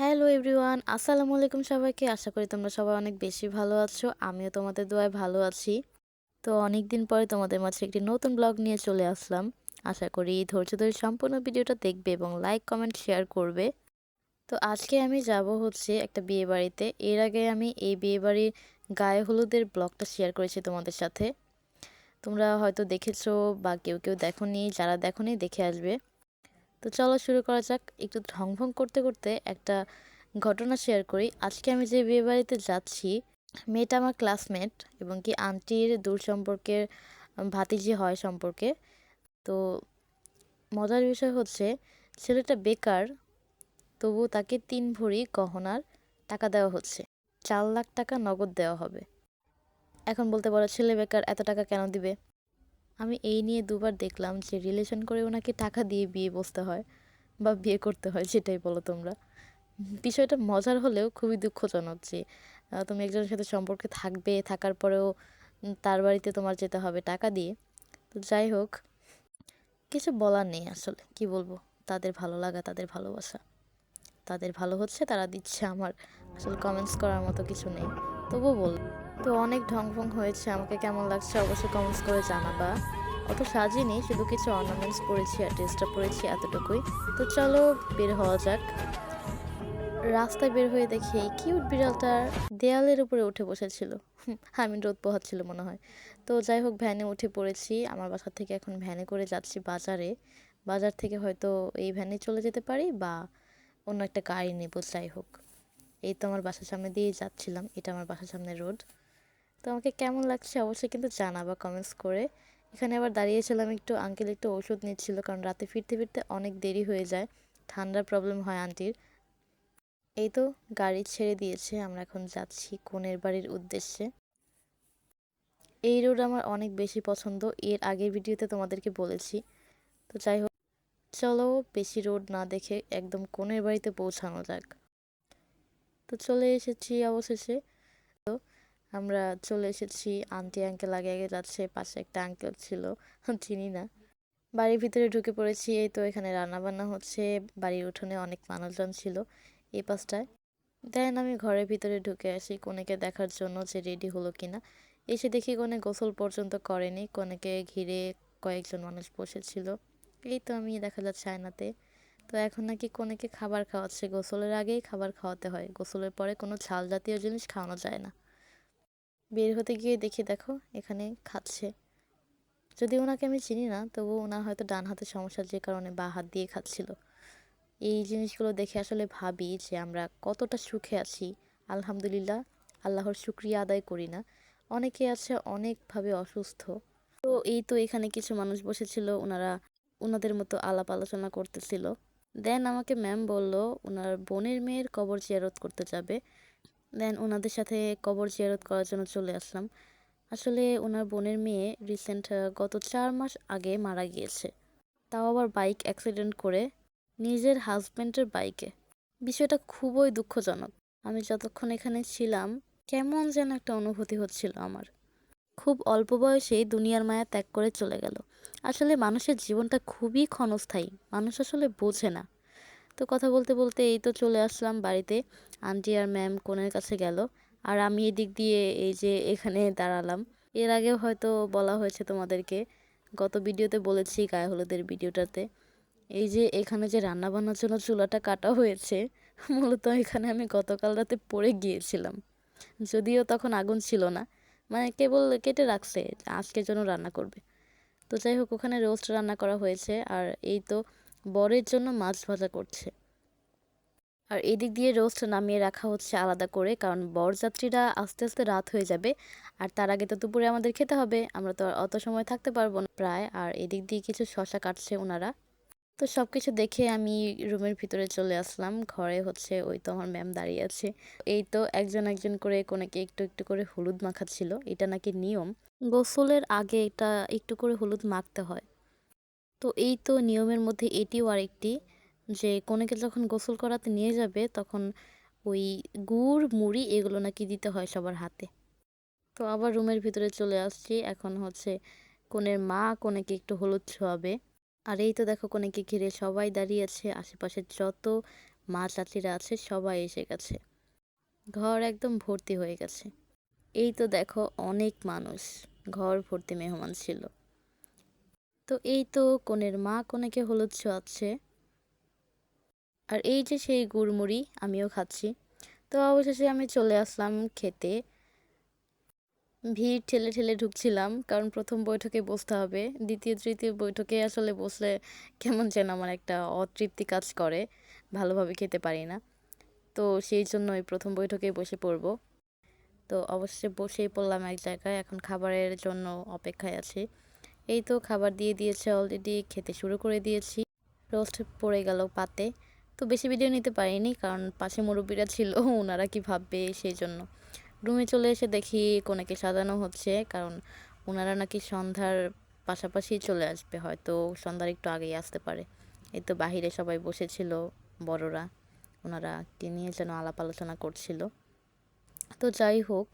Hello everyone, আসসালামু আলাইকুম সবাইকে। আশা করি তোমরা সবাই অনেক বেশি ভালো আছো, আমিও তোমাদের দোয়ায় ভালো আছি। তো অনেক দিন পরে তোমাদের মাঝে একটি নতুন ব্লগ নিয়ে চলে আসলাম। আশা করি ধৈর্য ধরে সম্পূর্ণ ভিডিওটা দেখবে এবং লাইক, কমেন্ট, শেয়ার করবে। তো আজকে আমি যাব হচ্ছে একটা বিয়ে বাড়িতে এর আগে আমি এই বিয়ে বাড়ির গায়ে হলুদের ব্লগটা শেয়ার করেছি তোমাদের সাথে। তোমরা হয়তো দেখেছ বা কেউ কেউ দেখোনি, যারা দেখোনি দেখে আসবে। তো চলো শুরু করা যাক। একটু ঢং ভং করতে করতে একটা ঘটনা শেয়ার করি। আজকে আমি যে বিয়ে বাড়িতে যাচ্ছি, মেয়েটা আমার ক্লাসমেট এবং কি আন্টির দূর সম্পর্কের ভাতিজি হয় সম্পর্কে। তো মজার বিষয় হচ্ছে, ছেলেটা বেকার তবু তাকে তিন ভরি গহনার টাকা দেওয়া হচ্ছে। চার লাখ টাকা নগদ দেওয়া হবে। এখন বলতে পারো ছেলে বেকার এত টাকা কেন দিবে? আমি এই নিয়ে দুবার দেখলাম যে রিলেশন করে ওনাকে টাকা দিয়ে বিয়ে বসতে হয় বা বিয়ে করতে হয়, সেটাই বলো তোমরা। বিষয়টা মজার হলেও খুবই দুঃখজনক যে তুমি একজনের সাথে সম্পর্কে থাকবে, থাকার পরেও তার বাড়িতে তোমার যেতে হবে টাকা দিয়ে। তো যাই হোক, কিছু বলার নেই আসলে, কি বলব? তাদের ভালো লাগা, তাদের ভালোবাসা। তাদের ভালো হচ্ছে, তারা দিচ্ছে আমার। আসলে কমেন্টস করার মতো কিছু নেই। তবুও বল তো অনেক ঢং ফং হয়েছে। আমাকে কেমন লাগছে অবশ্যই কমেন্টস করে জানাবা। অত সাজিনি, শুধু কিছু অর্নামেন্টস পরেছি আর ড্রেসটা পরেছি এতটুকুই। তো চলো বের হওয়া যাক। রাস্তায় বের হয়ে দেখি এই কিউট বিড়ালটার দেয়ালের উপরে উঠে বসেছিল। আমি রোদ পোহাচ্ছিল মনে হয়। তো যাই হোক ভ্যানে উঠে পড়েছি। আমার বাসা থেকে এখন ভ্যানে করে যাচ্ছি বাজারে। বাজার থেকে হয়তো এই ভ্যানে চলে যেতে পারি বা অন্য একটা গাড়ি নেব, যাই হোক। এই তো আমার বাসার সামনে দিয়েই যাচ্ছিলাম। এটা আমার বাসার সামনে রোড তো আমাকে কেমন লাগছে অবশ্যই কিন্তু জানাবা কমেন্টস করে। এখানে আবার দাঁড়িয়েছিলাম একটু আঙ্কেল একটু ওষুধ নিচ্ছিল, কারণ রাতে ফিরতে ফিরতে অনেক দেরি হয়ে যায়, ঠান্ডার প্রবলেম হয় আন্টির এই তো গাড়ি ছেড়ে দিয়েছে, আমরা এখন যাচ্ছি কোনের বাড়ির উদ্দেশ্যে। এই রোড আমার অনেক বেশি পছন্দ, এর আগের ভিডিওতে তোমাদেরকে বলেছি। তো যাই হোক, চলো বেশি রোড না দেখে একদম কোনের বাড়িতে পৌঁছানো যাক। তো চলে এসেছি অবশেষে। আমরা চলে এসেছি। আন্টি আঙ্কেল আগে আগে যাচ্ছে, পাশে একটা আঙ্কেল ছিল, চিনি না। বাড়ির ভিতরে ঢুকে পড়েছি, এই তো এখানে রান্নাবান্না হচ্ছে। বাড়ির উঠোনে অনেক মানুষজন ছিল এই পাশটায়। দেন আমি ঘরের ভিতরে ঢুকে আসি, কনেকে দেখার জন্য যে রেডি হলো কিনা। এসে দেখি কোনে গোসল পর্যন্ত করেনি, কনেকে ঘিরে কয়েকজন মানুষ বসেছিল। এই তো আমি দেখা যাচ্ছে আয়নাতে। তো এখন নাকি কনেকে খাবার খাওয়াচ্ছে। গোসলের আগেই খাবার খাওয়াতে হয়। গোসলের পরে কোনো ঝাল জাতীয় জিনিস খাওয়ানো যায় না। বের হতে গিয়ে দেখি, দেখো, এখানে খাচ্ছে। যদি ওনাকে আমি চিনি না তবু ওনার হয়তো ডান হাতের সমস্যা যে কারণে বা হাত দিয়ে খাচ্ছিল। এই জিনিসগুলো দেখে আসলে ভাবি যে আমরা কতটা সুখে আছি। আলহামদুলিল্লাহ, আল্লাহর শুক্রিয়া আদায় করি না। অনেকে আছে অনেকভাবে অসুস্থ। তো এই তো এখানে কিছু মানুষ বসেছিল, ওনারা ওনাদের মতো আলাপ আলোচনা করতেছিল। দেন আমাকে ম্যাম বলল, ওনার বোনের মেয়ের কবর জিয়ারত করতে যাবে। দেন ওনাদের সাথে কবর জিয়ারত করার জন্য চলে আসলাম। আসলে ওনার বোনের মেয়ে রিসেন্ট গত চার মাস আগে মারা গিয়েছে। তাও আবার বাইক অ্যাক্সিডেন্ট করে নিজের হাজব্যান্ডের বাইকে বিষয়টা খুবই দুঃখজনক। আমি যতক্ষণ এখানে ছিলাম, কেমন যেন একটা অনুভূতি হচ্ছিল আমার। খুব অল্প বয়সেই দুনিয়ার মায়া ত্যাগ করে চলে গেল। আসলে মানুষের জীবনটা খুবই ক্ষণস্থায়ী। মানুষ আসলে বোঝে না। তো কথা বলতে বলতে এই তো চলে আসলাম বাড়িতে। আন্টি আর ম্যাম কোনের কাছে গেল। আর আমি এদিক দিয়ে এই যে এখানে দাঁড়ালাম। এর আগেও হয়তো বলা হয়েছে তোমাদেরকে। গত ভিডিওতে বলেছি গায়ে হলুদের ভিডিওটাতে। এই যে এখানে যে রান্না বান্নার জন্য চুলাটা কাটা হয়েছে, মূলত এখানে আমি গতকাল রাতে পড়ে গিয়েছিলাম। যদিও তখন আগুন ছিল না। মানে কেবল কেটে রাখছে আজকের জন্য রান্না করবে। তো যাই হোক, ওখানে রোস্ট রান্না করা হয়েছে। আর এই তো বরের জন্য মাছ ভাজা করছে। আর এদিক দিয়ে রোস্ট নামিয়ে রাখা হচ্ছে আলাদা করে, কারণ বরযাত্রীরা আস্তে আস্তে রাত হয়ে যাবে। আর তার আগে তো দুপুরে আমাদের খেতে হবে, আমরা তো অত সময় থাকতে পারব না প্রায়। আর এদিক দিয়ে কিছু শশা কাটছে ওনারা তো সব কিছু দেখে আমি রুমের ভিতরে চলে আসলাম, ঘরে হচ্ছে ওই তো আমার ম্যাম দাঁড়িয়ে আছে। এই তো একজন একজন করে কোনাকে একটু একটু করে হলুদ মাখাচ্ছিল, এটা নাকি নিয়ম। গোসলের আগে এটা একটু করে হলুদ মাখতে হয়। তো এই তো নিয়মের মধ্যে এটিও আরেকটি, যে কনেকে যখন গোসল করাতে নিয়ে যাবে, তখন ওই গুড়, মুড়ি এগুলো নাকি দিতে হয় সবার হাতে। তো আবার রুমের ভিতরে চলে আসছি, এখন হচ্ছে কনের মা কনেকে একটু হলুদ ছোঁয়াবে আর এই তো দেখো কনেকে ঘিরে সবাই দাঁড়িয়ে আছে, আশেপাশের যত মা চাচিরা আছে সবাই এসে গেছে। ঘর একদম ভর্তি হয়ে গেছে। এই তো দেখো অনেক মানুষ, ঘর ভর্তি মেহমান ছিল। তো এই তো কনের মা, কনেকে হলুদ ছোঁয়াচ্ছে আর এই যে সেই গুড়মুড়ি আমিও খাচ্ছি। তো অবশেষে আমি চলে আসলাম খেতে। ভিড় ঠেলে ঠেলে ঢুকছিলাম, কারণ প্রথম বৈঠকে বসতে হবে। দ্বিতীয়, তৃতীয় বৈঠকে আসলে বসলে কেমন যেন আমার একটা অতৃপ্তি কাজ করে, ভালোভাবে খেতে পারি না। তো সেই জন্য ওই প্রথম বৈঠকে বসে পড়ব। তো অবশ্যই বসেই পড়লাম এক জায়গায়, এখন খাবারের জন্য অপেক্ষায় আছি। এই তো খাবার দিয়ে দিয়েছে অলরেডি খেতে শুরু করে দিয়েছি। রোস্ট পড়ে গেল পাতে। তো বেশি ভিডিও নিতে পারিনি কারণ পাশে মুরব্বীরা ছিল ওনারা কি ভাববে সেই জন্য। রুমে চলে এসে দেখি কোনেকে সাজানো হচ্ছে, কারণ ওনারা নাকি সন্ধ্যার পাশাপাশি চলে আসবে, হয়তো সন্ধ্যার একটু আগেই আসতে পারে। এই তো বাহিরে সবাই বসেছিল, বড়রা। ওনারা কি নিয়ে যেন আলাপ আলোচনা করছিল। তো যাই হোক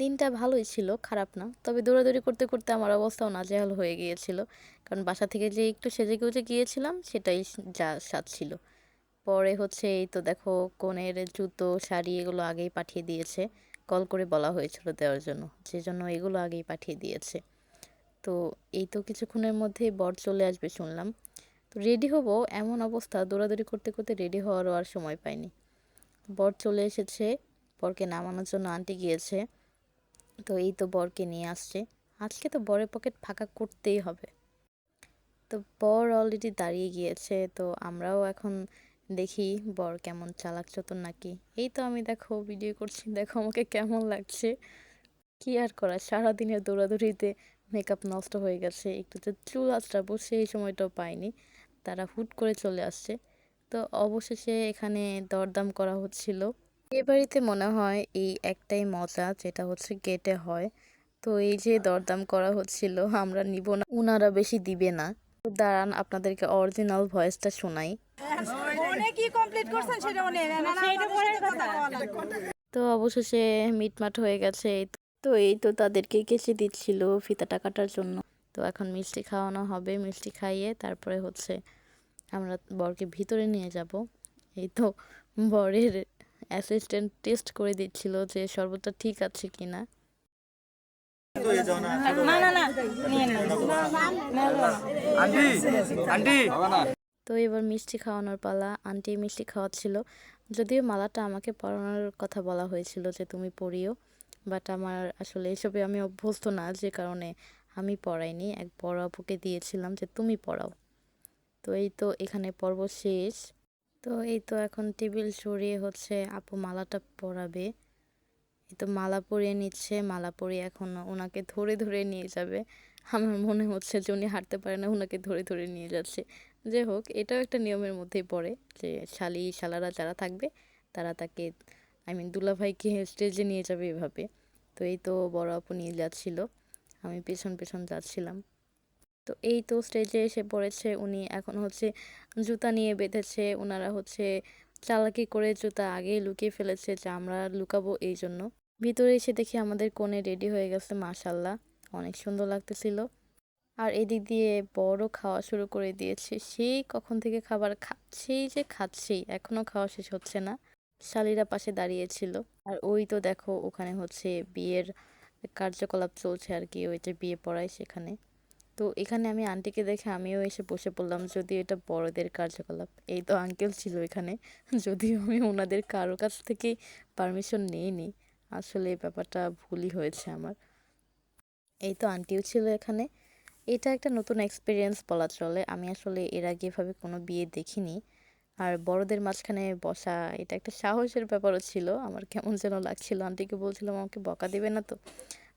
দিনটা ভালোই ছিল, খারাপ না। তবে দৌড়াদৌড়ি করতে করতে আমার অবস্থাও নাজেহাল হয়ে গিয়েছিল। কারণ বাসা থেকে যে একটু সেজে গুজে গিয়েছিলাম, সেটাই যা স্বাদ ছিল। পরে হচ্ছে এই তো দেখো, কনের জুতো, শাড়ি এগুলো আগেই পাঠিয়ে দিয়েছে। কল করে বলা হয়েছিল দেওয়ার জন্য, যে জন্য এগুলো আগেই পাঠিয়ে দিয়েছে। তো এই তো কিছুক্ষণের মধ্যে বর চলে আসবে শুনলাম। তো রেডি হব, এমন অবস্থা, দৌড়াদৌড়ি করতে করতে রেডি হওয়ারও আর সময় পাইনি। বর চলে এসেছে, বরকে নামানোর জন্য আন্টি গিয়েছে। তো এই তো বরকে নিয়ে আসছে। আজকে তো বরের পকেট ফাঁকা করতেই হবে। তো বর অলরেডি দাঁড়িয়ে গিয়েছে, তো আমরাও এখন দেখি বর কেমন চালাক চতুর নাকি। এই তো আমি দেখো ভিডিও করছি, দেখো আমাকে কেমন লাগছে। কি আর করা, সারাদিনের দৌড়াদৌড়িতে মেকআপ নষ্ট হয়ে গেছে, একটু তো চুল আঁচড়াবো, সেই সময়টাও পাইনি। তারা হুট করে চলে আসছে। তো অবশেষে এখানে দরদাম করা হচ্ছিল। এ বাড়িতে মনে হয় এই একটাই মজা যেটা হচ্ছে গেটে হয়। তো এই যে দরদাম করা হচ্ছিল আমরা নিব না। উনারা বেশি দিবে না। তো দাঁড়ান আপনাদেরকে অরিজিনাল ভয়েসটা শোনাই। কি কমপ্লিট করছেন সেটা মনে না সেইটা পরের কথা তো অবশেষে মিটমাট হয়ে গেছে। তো- তো এই তো তাদেরকে কেচে দিচ্ছিল ফিতাটা কাটার জন্য। তো এখন মিষ্টি খাওয়ানো হবে মিষ্টি খাইয়ে তারপরে হচ্ছে আমরা বরকে ভিতরে নিয়ে যাব। এই তো বরের অ্যাসিস্ট্যান্ট টেস্ট করে দিচ্ছিল যে শরবতটা ঠিক আছে কিনা। না না না নিয়ে আন্টি আন্টি। তো এবার মিষ্টি খাওয়ানোর পালা আন্টি মিষ্টি খাওয়াচ্ছিল। যদিও মালাটা আমাকে পরানোর কথা বলা হয়েছিল যে তুমি পড়িও বাট আমার আসলে এসবে আমি অভ্যস্ত না যে কারণে আমি পড়াইনি। এক বড় আপুকে দিয়েছিলাম যে তুমি পড়াও। তো এই তো এখানে পর্ব শেষ। তো এই তো এখন টেবিল সরিয়ে হচ্ছে আপু মালাটা পরাবে। এই তো মালা পরিয়ে নিচ্ছে, মালা পরিয়ে এখন ওনাকে ধরে ধরে নিয়ে যাবে। আমার মনে হচ্ছে যে উনি হাঁটতে পারে না ওনাকে ধরে ধরে নিয়ে যাচ্ছে। যাই হোক, এটাও একটা নিয়মের মধ্যেই পড়ে যে শালি শালারা যারা থাকবে, তারা তাকে আই মিন দুলাভাইকে স্টেজে নিয়ে যাবে এভাবে। তো এই তো বড় আপু নিয়ে যাচ্ছিল। আমি পেছন পেছন যাচ্ছিলাম। তো এই তো স্টেজে এসে পড়েছে, উনি এখন হচ্ছে জুতা নিয়ে বেঁধেছে ওনারা হচ্ছে চালাকি করে জুতা আগেই লুকিয়ে ফেলেছে যে আমরা লুকাবো এই জন্য। ভিতরে এসে দেখি আমাদের কোণে রেডি হয়ে গেছে, মাশাল্লাহ, অনেক সুন্দর লাগতেছিল। আর এদিক দিয়ে বড় খাওয়া শুরু করে দিয়েছে, সেই কখন থেকে খাবার খাচ্ছেই যে খাচ্ছেই এখনও খাওয়া শেষ হচ্ছে না। শালিরা পাশে দাঁড়িয়েছিল। আর ওই তো দেখো, ওখানে হচ্ছে বিয়ের কার্যকলাপ চলছে আর কি, ওই যে বিয়ে পড়ায় সেখানে। তো এখানে আমি আন্টিকে দেখে আমিও এসে বসে পড়লাম, যদিও এটা বড়দের কার্যকলাপ। এই তো আঙ্কেল ছিল এখানে, যদিও আমি ওনাদের কারও কাছ থেকে পারমিশন নিইনি। আসলে এই ব্যাপারটা ভুলই হয়েছে আমার। এই তো আন্টিও ছিল এখানে। এটা একটা নতুন এক্সপিরিয়েন্স বলা চলে। আমি আসলে এর আগে এভাবে কোনো বিয়ে দেখিনি। আর বড়দের মাঝখানে বসা, এটা একটা সাহসের ব্যাপারও ছিল। আমার কেমন যেন লাগছিল। আন্টিকে বলছিলাম, আমাকে বকা দেবে না তো?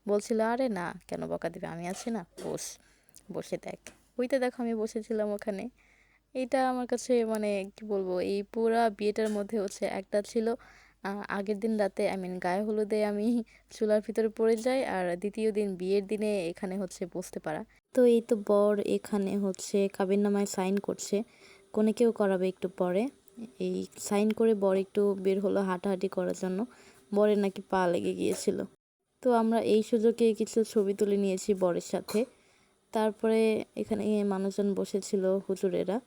বলছিল, আরে না, কেন বকা দেবে? আমি আছি না, বস। বসে দেখ। ওইটা দেখো, আমি বসেছিলাম ওখানে। এটা আমার কাছে মানে কি বলব, এই পুরা বিয়েটার মধ্যে হচ্ছে একটা ছিল আগের দিন রাতে আই মিন গায়ে হলুদে আমি চুলার ভিতরে পড়ে যাই আর দ্বিতীয় দিন বিয়ের দিনে এখানে হচ্ছে বসতে পারা। তো এই তো বর এখানে হচ্ছে কাবিননামায় সাইন করছে, কোনে কেউ করাবে একটু পরে। এই সাইন করে বর একটু বের হলো হাঁটাহাঁটি করার জন্য, বরের নাকি পা লেগে গিয়েছিল। তো আমরা এই সুযোগে কিছু ছবি তুলে নিয়েছি বরের সাথে। তারপরে এখানে মানুষজন বসেছিল, হুজুরেরা।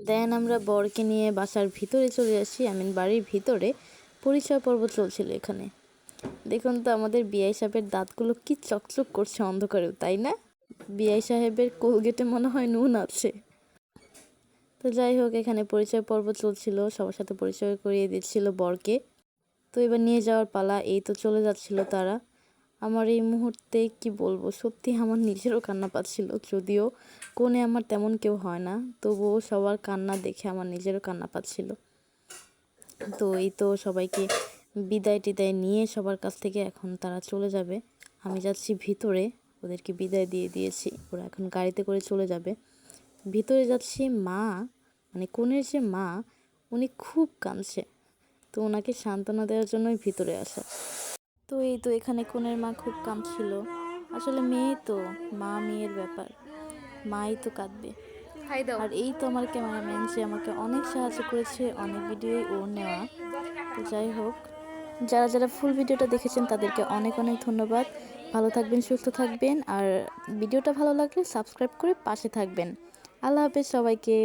দেন আমরা বরকে নিয়ে বাসার ভিতরে চলে আসি, আই মিন বাড়ির ভিতরে। পরিচয় পর্ব চলছিল এখানে। দেখুন তো আমাদের বিআই সাহেবের দাঁতগুলো কি চকচক করছে অন্ধকারেও, তাই না? বিআই সাহেবের কোলগেটে মনে হয় নুন আছে। তো যাই হোক, এখানে পরিচয় পর্ব চলছিল, সবার সাথে পরিচয় করিয়ে দিচ্ছিল বরকে। তো এবার নিয়ে যাওয়ার পালা, এই তো চলে যাচ্ছিল তারা। আমার এই মুহূর্তে কি বলব? সত্যি আমার নিজেরও কান্না পাচ্ছিল, যদিও কোণে আমার তেমন কেউ হয় না, তবুও সবার কান্না দেখে আমার নিজেরও কান্না পাচ্ছিল। তো এই তো সবাইকে বিদায় টিদায় নিয়ে সবার কাছ থেকে এখন তারা চলে যাবে। আমি যাচ্ছি ভিতরে, ওদেরকে বিদায় দিয়ে দিয়েছি, ওরা এখন গাড়িতে করে চলে যাবে। ভিতরে যাচ্ছি মা মানে কোনের যে মা, উনি খুব কাঁদছে। তো ওনাকে সান্ত্বনা দেওয়ার জন্যই ভিতরে আসা। তো এই তো এখানে কোনের মা খুব কাঁদছিল। আসলে মেয়ে তো মা মেয়ের ব্যাপার। মাই তো কাঁদবে। আর এই তো আমার ক্যামেরাম্যান যে আমাকে অনেক সাহায্য করেছে অনেক ভিডিওই ওর নেওয়া। তো যাই হোক যারা যারা ফুল ভিডিওটা দেখেছেন তাদেরকে অনেক অনেক ধন্যবাদ। ভালো থাকবেন সুস্থ থাকবেন। আর ভিডিওটা ভালো লাগলে সাবস্ক্রাইব করে পাশে থাকবেন। আল্লাহ হাফেজ সবাইকে।